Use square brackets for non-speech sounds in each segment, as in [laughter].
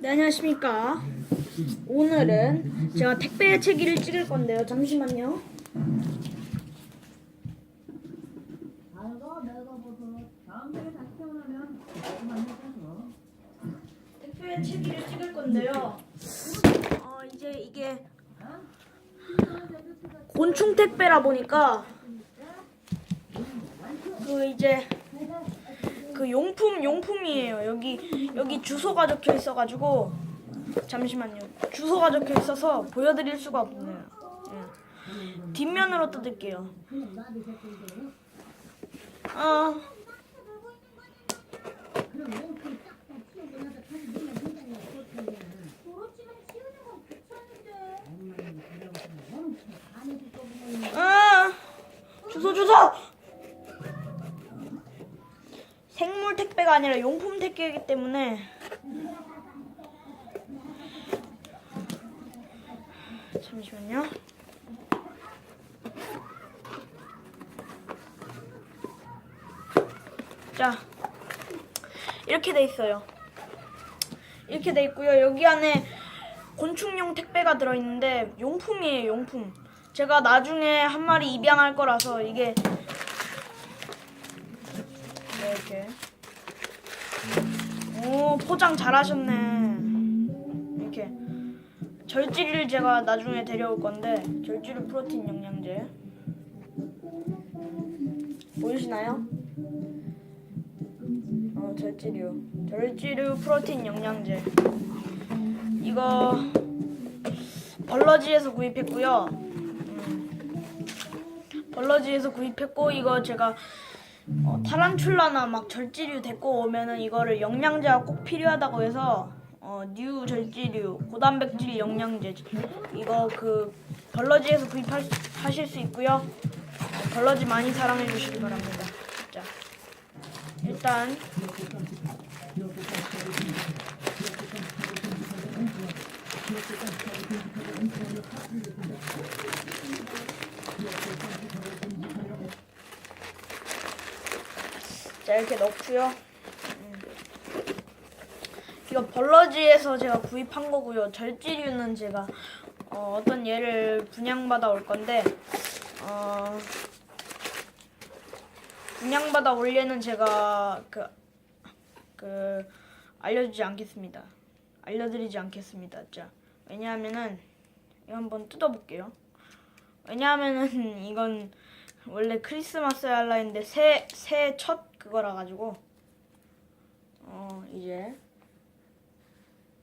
네, 안녕하십니까. 오늘은 제가 택배 체기를 찍을 건데요. 잠시만요. 택배 체기를 찍을 건데요. 어, 이제 이게 곤충 택배라 보니까 그 이제 그 용품 용품이에요. 여기 여기 주소가 적혀 있어가지고 잠시만요. 주소가 적혀 있어서 보여드릴 수가 없네요. 예. 뒷면으로 뜯을게요. 아. 아, 생물 택배가 아니라 용품 택배이기 때문에 잠시만요. 자, 이렇게 돼 있어요. 이렇게 돼 있고요. 여기 안에 곤충용 택배가 들어 있는데 용품이에요, 용품. 제가 나중에 한 마리 입양할 거라서 이게 네, 이렇게. 오, 포장 잘하셨네. 이렇게. 절지를 제가 나중에 데려올 건데 절지류 프로틴 영양제 보이시나요? 어, 절지류. 절지류 프로틴 영양제. 이거 벌러지에서 구입했고요. 음, 벌러지에서 구입했고 이거 제가 어, 타란툴라나 막 절지류 데리고 오면은 이거를 영양제가 꼭 필요하다고 해서 어, 뉴 절지류 고단백질 영양제 이거 그 벌러지에서 구입하실 수 있고요. 어, 벌러지 많이 사랑해 주시기 바랍니다. 자, 일단 자 이렇게 넣고요. 음. 이거 벌러지에서 제가 구입한 거고요. 절지류는 제가 어, 떤 얘를 분양받아 올 건데 어, 분양받아 올 얘는 제가 그, 그 알려주지 않겠습니다. 알려드리지 않겠습니다. 자 왜냐하면은 이거 한번 뜯어볼게요. 왜냐하면은 [laughs] 이건 원래 크리스마스 에 할라 했는데 새새첫 그거라 가지고 어 이제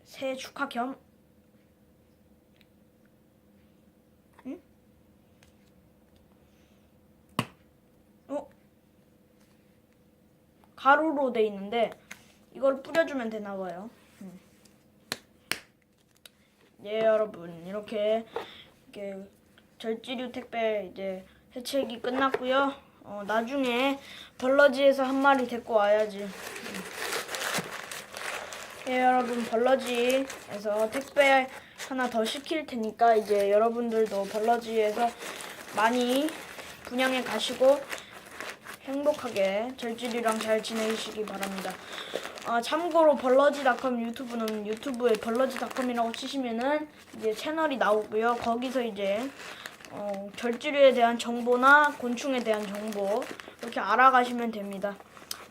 새해 축하 겸 응? 어? 가루로 돼 있는데 이걸 뿌려주면 되나 봐요. 음. 예 여러분 이렇게 이렇게 절지류 택배 이제 해책이 끝났고요. 어, 나중에 벌러지에서 한 마리 데리고 와야지. 예, 여러분 벌러지에서 택배 하나 더 시킬 테니까 이제 여러분들도 벌러지에서 많이 분양해 가시고 행복하게 절질이랑 잘 지내시기 바랍니다. 아, 참고로 벌러지닷컴 유튜브는 유튜브에 벌러지닷컴이라고 치시면은 이제 채널이 나오고요. 거기서 이제 어, 절지류에 대한 정보나 곤충에 대한 정보 이렇게 알아가시면 됩니다.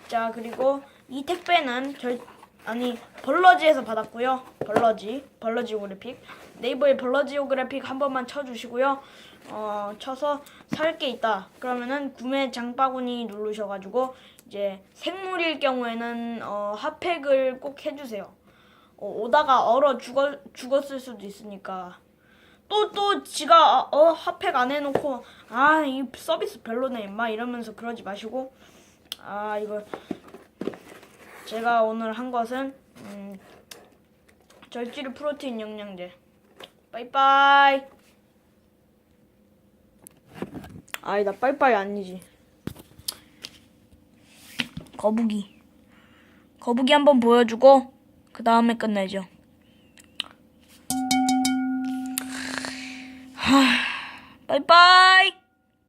자 그리고 이 택배는 절 아니 벌러지에서 받았고요. 벌러지 벌러지오그래픽 네이버에 벌러지오그래픽 한 번만 쳐주시고요. 어 쳐서 살 게 있다. 그러면은 구매 장바구니 누르셔가지고 이제 생물일 경우에는 어, 핫팩을 꼭 해주세요. 어, 오다가 얼어 죽어 죽었을 수도 있으니까. 또 또 지가 어 핫팩 안 해놓고 아 이 서비스 별로네 막 이러면서 그러지 마시고 아 이거 제가 오늘 한 것은 음, 절지류 프로테인 영양제. 빠이빠이. 아이 나 빠이빠이 아니지. 거북이. 거북이 한번 보여주고 그 다음에 끝내죠 하, 빠이빠이